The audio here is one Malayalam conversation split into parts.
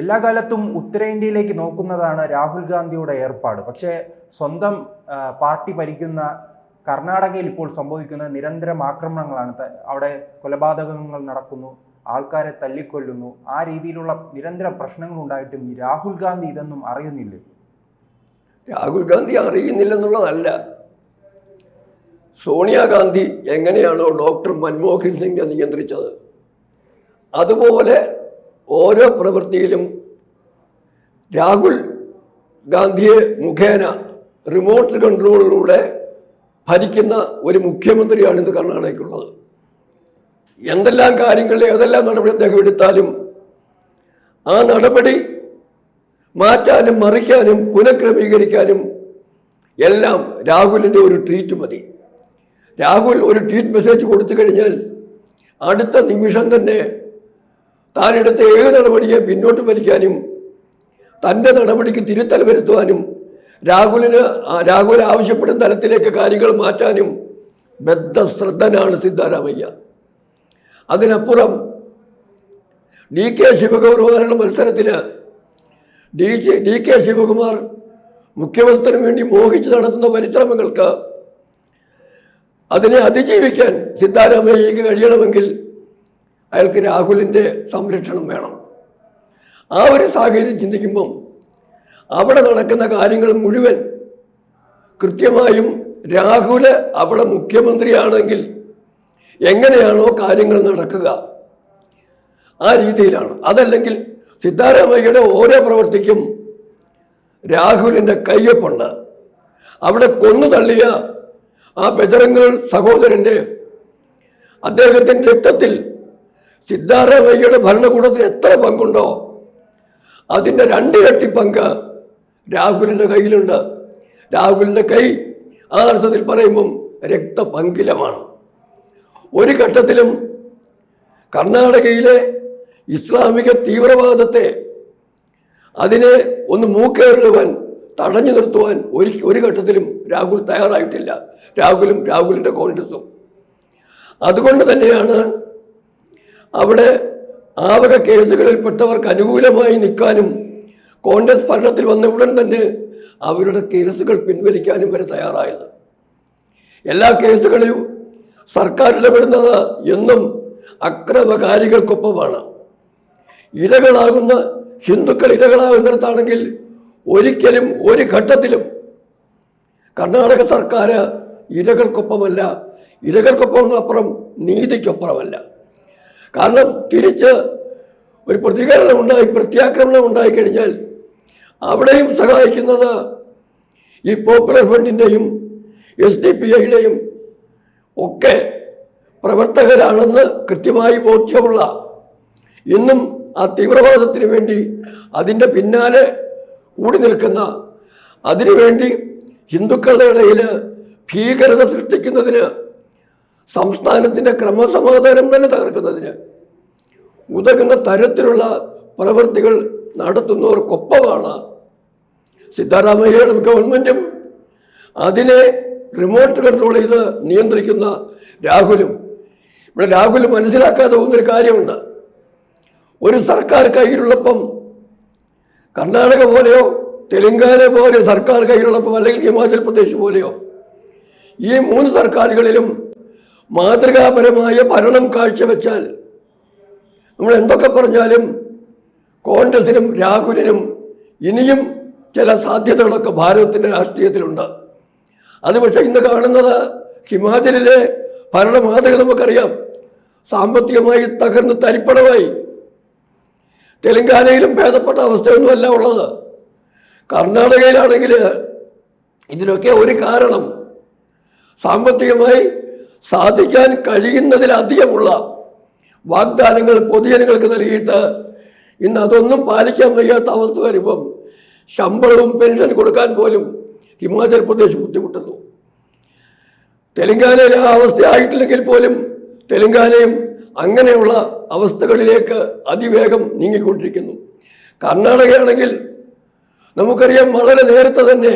എല്ലാ കാലത്തും ഉത്തരേന്ത്യയിലേക്ക് നോക്കുന്നതാണ് രാഹുൽ ഗാന്ധിയുടെ ഏർപ്പാട്. പക്ഷേ സ്വന്തം പാർട്ടി ഭരിക്കുന്ന കർണാടകയിൽ ഇപ്പോൾ സംഭവിക്കുന്ന നിരന്തരം ആക്രമണങ്ങളാണ്. അവിടെ കൊലപാതകങ്ങൾ നടക്കുന്നു ആൾക്കാരെ തല്ലിക്കൊല്ലുന്നു. ആ രീതിയിലുള്ള നിരന്തരം പ്രശ്നങ്ങൾ ഉണ്ടായിട്ടും ഈ രാഹുൽ ഗാന്ധി ഇതൊന്നും അറിയുന്നില്ല. രാഹുൽ ഗാന്ധി അറിയുന്നില്ലെന്നുള്ളതല്ല. സോണിയാഗാന്ധി എങ്ങനെയാണോ ഡോക്ടർ മൻമോഹൻ സിംഗ് നിയന്ത്രിച്ചത്. അതുപോലെ ഓരോ പ്രവൃത്തിയിലും രാഹുൽ ഗാന്ധിയെ മുഖേന റിമോട്ട് കൺട്രോളിലൂടെ ഭരിക്കുന്ന ഒരു മുഖ്യമന്ത്രിയാണ് ഇന്ന് കർണാടകയ്ക്കുള്ളത്. എന്തെല്ലാം കാര്യങ്ങളിൽ ഏതെല്ലാം നടപടി അദ്ദേഹം എടുത്താലും ആ നടപടി മാറ്റാനും മറിക്കാനും പുനഃക്രമീകരിക്കാനും എല്ലാം രാഹുലിന്റെ ഒരു ട്വീറ്റ് മതി. രാഹുൽ ഒരു ട്വീറ്റ് മെസ്സേജ് കൊടുത്തു കഴിഞ്ഞാൽ അടുത്ത നിമിഷം തന്നെ താനെടുത്ത ഏത് നടപടിയെ പിന്നോട്ട് വലിക്കാനും തന്റെ നടപടിക്ക് തിരുത്തൽ വരുത്തുവാനും രാഹുലിന് രാഹുൽ ആവശ്യപ്പെടുന്ന തലത്തിലേക്ക് കാര്യങ്ങൾ മാറ്റാനും ബദ്ധശ്രദ്ധനാണ് സിദ്ധാരാമയ്യ. അതിനപ്പുറം ഡി കെ ശിവകുമാറുള്ള മത്സരത്തിന് ഡി ഡി കെ ശിവകുമാർ മുഖ്യമന്ത്രിന് വേണ്ടി മോഹിച്ച് നടത്തുന്ന പരിശ്രമങ്ങൾക്ക് അതിനെ അതിജീവിക്കാൻ സിദ്ധാരാമയ്യക്ക് കഴിയണമെങ്കിൽ അയാൾക്ക് രാഹുലിന്റെ സംരക്ഷണം വേണം. ആ ഒരു സാഹചര്യം ചിന്തിക്കുമ്പം അവിടെ നടക്കുന്ന കാര്യങ്ങൾ മുഴുവൻ കൃത്യമായും രാഹുൽ അവിടെ മുഖ്യമന്ത്രിയാണെങ്കിൽ എങ്ങനെയാണോ കാര്യങ്ങൾ നടക്കുക ആ രീതിയിലാണ്. അതല്ലെങ്കിൽ സിദ്ധാരാമയ്യയുടെ ഓരോ പ്രവൃത്തിക്കും രാഹുലിന്റെ കയ്യൊപ്പുണ്ട്. അവിടെ കൊന്നു തള്ളിയ ആ ബജറങ്ങൾ സഹോദരന്റെ അദ്ദേഹത്തിന്റെ രക്തത്തിൽ സിദ്ധാരാമയ്യയുടെ ഭരണകൂടത്തിന് എത്ര പങ്കുണ്ടോ? അതിന്റെ രണ്ടിരട്ടി പങ്ക് രാഹുലിന്റെ കയ്യിലുണ്ട്. രാഹുലിന്റെ കൈ ആ അർത്ഥത്തിൽ പറയുമ്പം രക്തപങ്കിലമാണ്. ഒരു ഘട്ടത്തിലും കർണാടകയിലെ ഇസ്ലാമിക തീവ്രവാദത്തെ അതിനെ ഒന്ന് മൂക്കേറിടുവാൻ തടഞ്ഞു നിർത്തുവാൻ ഒരു ഒരു ഘട്ടത്തിലും രാഹുൽ തയ്യാറായിട്ടില്ല. രാഹുലും രാഹുലിന്റെ കോൺഗ്രസും. അതുകൊണ്ട് തന്നെയാണ് അവിടെ ആ വക കേസുകളിൽപ്പെട്ടവർക്ക് അനുകൂലമായി നിൽക്കാനും കോൺഗ്രസ് ഭരണത്തിൽ വന്ന ഉടൻ തന്നെ അവരുടെ കേസുകൾ പിൻവലിക്കാനും വരെ തയ്യാറായത്. എല്ലാ കേസുകളിലും സർക്കാർ ഇടപെടുന്നത് എന്നും അക്രമകാരികൾക്കൊപ്പമാണ്. ഇരകളാകുന്ന ഹിന്ദുക്കൾ ഇരകളാകുന്നിടത്താണെങ്കിൽ ഒരിക്കലും ഒരു ഘട്ടത്തിലും കർണാടക സർക്കാർ ഇരകൾക്കൊപ്പമല്ല ഇരകൾക്കൊപ്പം അപ്പുറം നീതിക്കൊപ്പുറമല്ല. കാരണം തിരിച്ച് ഒരു പ്രതികരണം ഉണ്ടായി പ്രത്യാക്രമണം ഉണ്ടായിക്കഴിഞ്ഞാൽ അവിടെയും സഹായിക്കുന്നത് ഈ പോപ്പുലർ ഫ്രണ്ടിന്റെയും എസ് ഡി പി ഐയുടെയും ഒക്കെ പ്രവർത്തകരാണെന്ന് കൃത്യമായി ബോധ്യമുള്ള ഇന്നും ആ തീവ്രവാദത്തിന് വേണ്ടി അതിന്റെ പിന്നാലെ കൂടി നിൽക്കുന്ന അതിനുവേണ്ടി ഹിന്ദുക്കളുടെ ഇടയിൽ ഭീകരത സൃഷ്ടിക്കുന്നതിന് സംസ്ഥാനത്തിന്റെ ക്രമസമാധാനം തന്നെ തകർക്കുന്നതിന് ഉതകുന്ന തരത്തിലുള്ള പ്രവൃത്തികൾ നടത്തുന്നവർക്കൊപ്പമാണ് സിദ്ധാരാമയ്യയുടെ ഗവൺമെന്റും അതിനെ റിമോട്ട് കൺട്രോൾ ചെയ്ത് നിയന്ത്രിക്കുന്ന രാഹുലും. ഇവിടെ രാഹുൽ മനസ്സിലാക്കാതെ പോകുന്നൊരു കാര്യമുണ്ട്. ഒരു സർക്കാർ കയ്യിലുള്ളപ്പം കർണാടക പോലെയോ തെലങ്കാന പോലെ സർക്കാർ കയ്യിലുള്ളപ്പം അല്ലെങ്കിൽ ഹിമാചൽ പ്രദേശ് പോലെയോ ഈ മൂന്ന് സർക്കാരുകളിലും മാതൃകാപരമായ ഭരണം കാഴ്ചവെച്ചാൽ നമ്മൾ എന്തൊക്കെ പറഞ്ഞാലും കോൺഗ്രസിനും രാഹുലിനും ഇനിയും ചില സാധ്യതകളൊക്കെ ഭാരതത്തിന്റെ രാഷ്ട്രീയത്തിലുണ്ട്. അത് പക്ഷേ ഇന്ന് കാണുന്നത് ഹിമാചലിലെ ഭരണ മാതൃക നമുക്കറിയാം. സാമ്പത്തികമായി തകർന്ന് തരിപ്പണമായി. തെലങ്കാനയിലും ഭേദപ്പെട്ട അവസ്ഥയൊന്നുമല്ല ഉള്ളത്. കർണാടകയിലാണെങ്കിൽ ഇതിനൊക്കെ ഒരു കാരണം സാമ്പത്തികമായി സാധിക്കാൻ കഴിയുന്നതിലധികമുള്ള വാഗ്ദാനങ്ങൾ പൊതുജനങ്ങൾക്ക് നൽകിയിട്ട് ഇന്ന് അതൊന്നും പാലിക്കാൻ വയ്യാത്ത അവസ്ഥ വരുമ്പം ശമ്പളവും പെൻഷൻ കൊടുക്കാൻ പോലും ഹിമാചൽ പ്രദേശ് ബുദ്ധിമുട്ടുന്നു. തെലങ്കാനയിൽ ആ അവസ്ഥയായിട്ടില്ലെങ്കിൽ പോലും തെലങ്കാനയും അങ്ങനെയുള്ള അവസ്ഥകളിലേക്ക് അതിവേഗം നീങ്ങിക്കൊണ്ടിരിക്കുന്നു. കർണാടകയാണെങ്കിൽ നമുക്കറിയാം വളരെ നേരത്തെ തന്നെ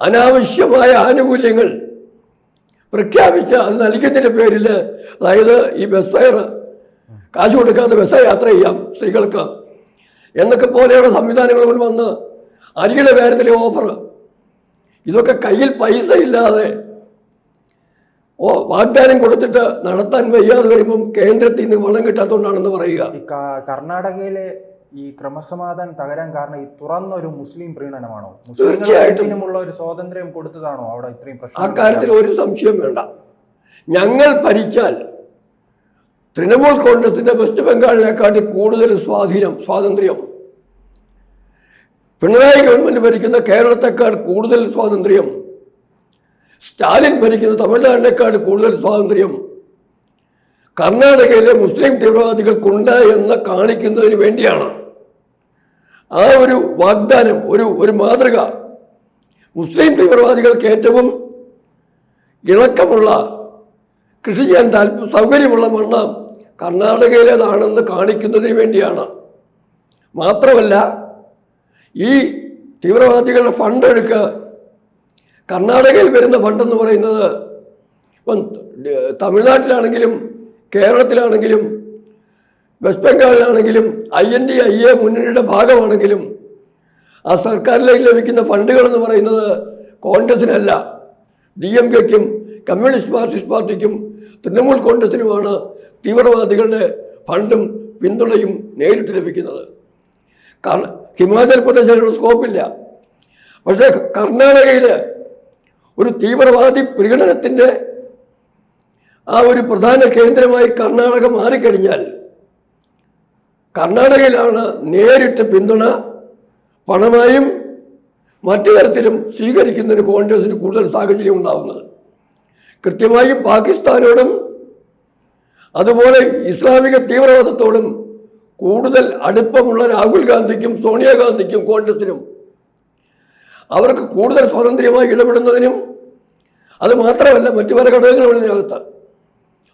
അനാവശ്യമായ ആനുകൂല്യങ്ങൾ പ്രഖ്യാപിച്ച അത് നൽകിയതിന്റെ പേരിൽ അതായത് ഈ ബസ് കാശ് കൊടുക്കാതെ ബസ് യാത്ര ചെയ്യാം സ്ത്രീകൾക്ക് എന്നൊക്കെ പോലെയുള്ള സംവിധാനങ്ങൾ കൊണ്ട് വന്ന് അരിയുടെ കാര്യത്തിലെ ഓഫർ. ഇതൊക്കെ കയ്യിൽ പൈസ ഇല്ലാതെ ഓ വാഗ്ദാനം കൊടുത്തിട്ട് നടത്താൻ വയ്യാതെ വരുമ്പം കേന്ദ്രത്തിൽ നിന്ന് വളം കിട്ടാത്തതുകൊണ്ടാണെന്ന് പറയുക. കർണാടകയിലെ ഈ ക്രമസമാധാനം തകരാൻ കാരണം ഈ തുറന്നൊരു മുസ്ലിം പ്രീണനമാണോ? തീർച്ചയായിട്ടും. മുസ്ലിമുള്ള ഒരു സ്വാതന്ത്ര്യം കൊടുത്തതാണോ അവിടെ ഇത്രയും ആ പ്രശ്നം കാര്യത്തിൽ ഒരു സംശയം വേണ്ട. ഞങ്ങൾ ഭരിച്ചാൽ തൃണമൂൽ കോൺഗ്രസിന്റെ വെസ്റ്റ് ബംഗാളിനെക്കാട്ടി കൂടുതൽ സ്വാധീനം സ്വാതന്ത്ര്യം. പിണറായി ഗവൺമെന്റ് ഭരിക്കുന്ന കേരളത്തെക്കാൾ കൂടുതൽ സ്വാതന്ത്ര്യം. സ്റ്റാലിൻ ഭരിക്കുന്ന തമിഴ്നാടിനേക്കാൾ കൂടുതൽ സ്വാതന്ത്ര്യം. കർണാടകയിലെ മുസ്ലിം തീവ്രവാദികൾക്കുണ്ട് എന്ന് കാണിക്കുന്നതിന് വേണ്ടിയാണ്. ആ ഒരു വാഗ്ദാനം ഒരു ഒരു മാതൃക. മുസ്ലിം തീവ്രവാദികൾക്ക് ഏറ്റവും ഇളക്കമുള്ള കൃഷി ചെയ്യാൻ താല്പ സൗകര്യമുള്ള മണ്ണ് കർണാടകയിലേതാണെന്ന് കാണിക്കുന്നതിന് വേണ്ടിയാണ്. മാത്രമല്ല ഈ തീവ്രവാദികളുടെ ഫണ്ട് കർണാടകയിൽ വരുന്ന ഫണ്ടെന്ന് പറയുന്നത് ഇപ്പം തമിഴ്നാട്ടിലാണെങ്കിലും കേരളത്തിലാണെങ്കിലും west ബംഗാളിലാണെങ്കിലും I N D I A മുന്നണിയുടെ ഭാഗമാണെങ്കിലും ആ സർക്കാരിലേക്ക് ലഭിക്കുന്ന ഫണ്ടുകൾ എന്ന് പറയുന്നത് കോൺഗ്രസിനല്ല. ഡി എം കെക്കും കമ്മ്യൂണിസ്റ്റ് മാർക്സിസ്റ്റ് പാർട്ടിക്കും തൃണമൂൽ കോൺഗ്രസിനുമാണ് തീവ്രവാദികളുടെ ഫണ്ടും പിന്തുണയും നേരിട്ട് ലഭിക്കുന്നത്. കാരണം ഹിമാചൽ പ്രദേശിലുള്ള സ്കോപ്പില്ല. പക്ഷേ കർണാടകയിൽ ഒരു തീവ്രവാദി പ്രകടനത്തിന്റെ ആ ഒരു പ്രധാന കേന്ദ്രമായി കർണാടക മാറിക്കഴിഞ്ഞാൽ കർണാടകയിലാണ് നേരിട്ട് പിന്തുണ പണമായും മറ്റു തരത്തിലും സ്വീകരിക്കുന്നതിന് കോൺഗ്രസിന് കൂടുതൽ സാഹചര്യം ഉണ്ടാവുന്നത്. കൃത്യമായും പാകിസ്ഥാനോടും അതുപോലെ ഇസ്ലാമിക തീവ്രവാദത്തോടും കൂടുതൽ അടുപ്പമുള്ള രാഹുൽ ഗാന്ധിക്കും സോണിയാഗാന്ധിക്കും കോൺഗ്രസിനും അവർക്ക് കൂടുതൽ സ്വാതന്ത്ര്യമായി ഇടപെടുന്നതിനും അത് മാത്രമല്ല മറ്റു പല ഘടകങ്ങളും ഇതിനകത്ത്.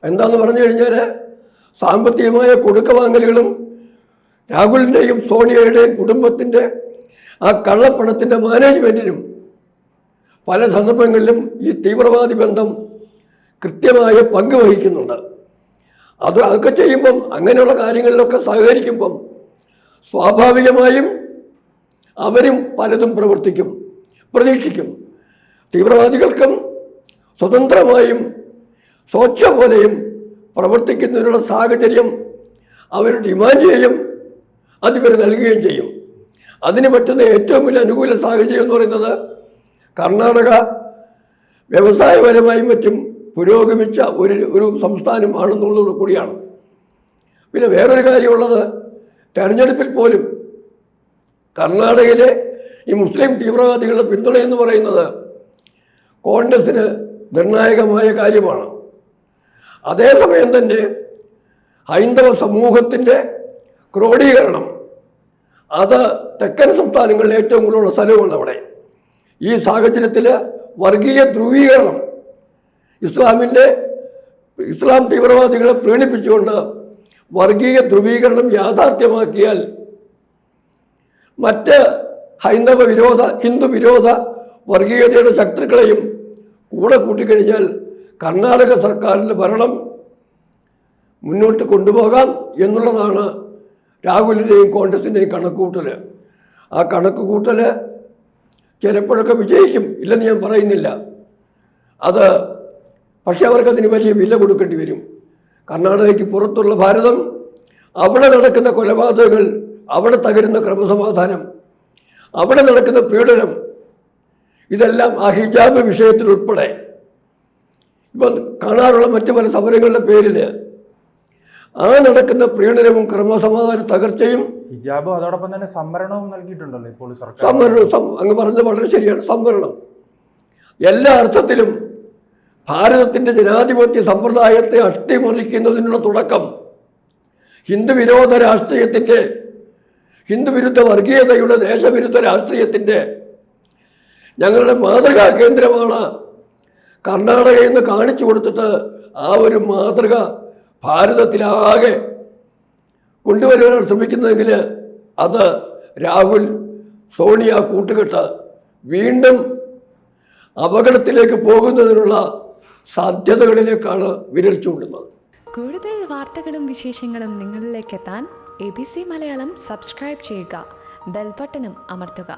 എന്താണെന്ന് പറഞ്ഞു കഴിഞ്ഞാൽ സാമ്പത്തികമായ കൊടുക്ക വാങ്ങലുകളും രാഹുലിന്റെയും സോണിയയുടെയും കുടുംബത്തിന്റെ ആ കള്ളപ്പണത്തിന്റെ മാനേജ്മെന്റിനും പല സന്ദർഭങ്ങളിലും ഈ തീവ്രവാദി ബന്ധം കൃത്യമായ പങ്ക് വഹിക്കുന്നുണ്ട്. അത് അതൊക്കെ ചെയ്യുമ്പം അങ്ങനെയുള്ള കാര്യങ്ങളിലൊക്കെ സഹകരിക്കുമ്പം സ്വാഭാവികമായും അവരും പലതും പ്രവർത്തിക്കും പ്രതീക്ഷിക്കും. തീവ്രവാദികൾക്കും സ്വതന്ത്രമായും സ്വച്ഛ പോലെയും പ്രവർത്തിക്കുന്നതിനുള്ള സാഹചര്യം അവർ ഡിമാൻഡ് ചെയ്യും. അതിവർ നൽകുകയും ചെയ്യും. അതിന് പറ്റുന്ന ഏറ്റവും വലിയ അനുകൂല സാഹചര്യം എന്ന് പറയുന്നത് കർണാടക വ്യവസായപരമായും മറ്റും പുരോഗമിച്ച ഒരു ഒരു സംസ്ഥാനം ആണെന്നുള്ളത് കൂടിയാണ്. പിന്നെ വേറൊരു കാര്യമുള്ളത് തെരഞ്ഞെടുപ്പിൽ പോലും കർണാടകയിലെ ഈ മുസ്ലിം തീവ്രവാദികളുടെ പിന്തുണ എന്ന് പറയുന്നത് കോൺഗ്രസിന് നിർണായകമായ കാര്യമാണ്. അതേസമയം തന്നെ ഹൈന്ദവ സമൂഹത്തിന്റെ ക്രോഡീകരണം. അത് തെക്കൻ സംസ്ഥാനങ്ങളിൽ ഏറ്റവും കൂടുതലുള്ള സ്ഥലമാണ് അവിടെ. ഈ സാഹചര്യത്തിൽ വർഗീയ ധ്രുവീകരണം ഇസ്ലാമിന്റെ ഇസ്ലാം തീവ്രവാദികളെ പ്രീണിപ്പിച്ചുകൊണ്ട് വർഗീയ ധ്രുവീകരണം യാഥാർത്ഥ്യമാക്കിയാൽ മറ്റ് ഹൈന്ദവ വിരോധ ഹിന്ദു വിരോധ വർഗീയതയുടെ ശത്രുക്കളെയും കൂടെ കൂട്ടിക്കഴിഞ്ഞാൽ കർണാടക സർക്കാരിന്റെ ഭരണം മുന്നോട്ട് കൊണ്ടുപോകാം എന്നുള്ളതാണ് രാഹുലിന്റെയും കോൺഗ്രസിന്റെയും കണക്കുകൂട്ടൽ ആ കണക്കുകൂട്ടൽ ചിലപ്പോഴൊക്കെ വിജയിക്കും. ഇല്ലെന്ന് ഞാൻ പറയുന്നില്ല. അത് പക്ഷേ അവർക്കതിന് വലിയ വില കൊടുക്കേണ്ടി വരും. കർണാടകയ്ക്ക് പുറത്തുള്ള ഭാരതം അവിടെ നടക്കുന്ന കൊലപാതകങ്ങൾ അവിടെ തകരുന്ന ക്രമസമാധാനം അവിടെ നടക്കുന്ന പീഡനം ഇതെല്ലാം ആ ഹിജാബ് വിഷയത്തിൽ ഉൾപ്പെടെ ഇപ്പം കാണാറുള്ള മറ്റു പല സമരങ്ങളുടെ പേരിൽ ആ നടക്കുന്ന പ്രീണനവും ക്രമസമാധാന തകർച്ചയും ഹിജാബും അതോടൊപ്പം തന്നെ സംവരണവും നൽകിയിട്ടുണ്ടല്ലോ ഇപ്പോൾ സർക്കാർ. സംവരണം അങ്ങ് പറഞ്ഞത് വളരെ ശരിയാണ്. സംവരണം. എല്ലാ അർത്ഥത്തിലും ഭാരതത്തിന്റെ ജനാധിപത്യ സമ്പ്രദായത്തെ അട്ടിമറിക്കുന്നതിനുള്ള തുടക്കം ഹിന്ദു വിരോധ രാഷ്ട്രീയത്തിന്റെ ഹിന്ദുവിരുദ്ധ വർഗീയതയുടെ ദേശവിരുദ്ധ രാഷ്ട്രീയത്തിന്റെ ഞങ്ങളുടെ മാതൃകാ കേന്ദ്രമാണ് കർണാടകയിൽ നിന്ന് കാണിച്ചു കൊടുത്തിട്ട് ആ ഒരു മാതൃക ഭാരതത്തിലാകെ കൊണ്ടുവരുവാനാണ് ശ്രമിക്കുന്നതെങ്കിൽ അത് രാഹുൽ സോണിയ കൂട്ടുകെട്ട് വീണ്ടും അപകടത്തിലേക്ക് പോകുന്നതിനുള്ള സാധ്യതകളിലേക്കാണ് വിരൽ ചൂണ്ടുന്നത്. കൂടുതൽ വാർത്തകളും വിശേഷങ്ങളും നിങ്ങളിലേക്ക് എത്താൻ A B C Malayalam subscribe ചെയ്യുക. ബെൽബട്ടനും അമർത്തുക.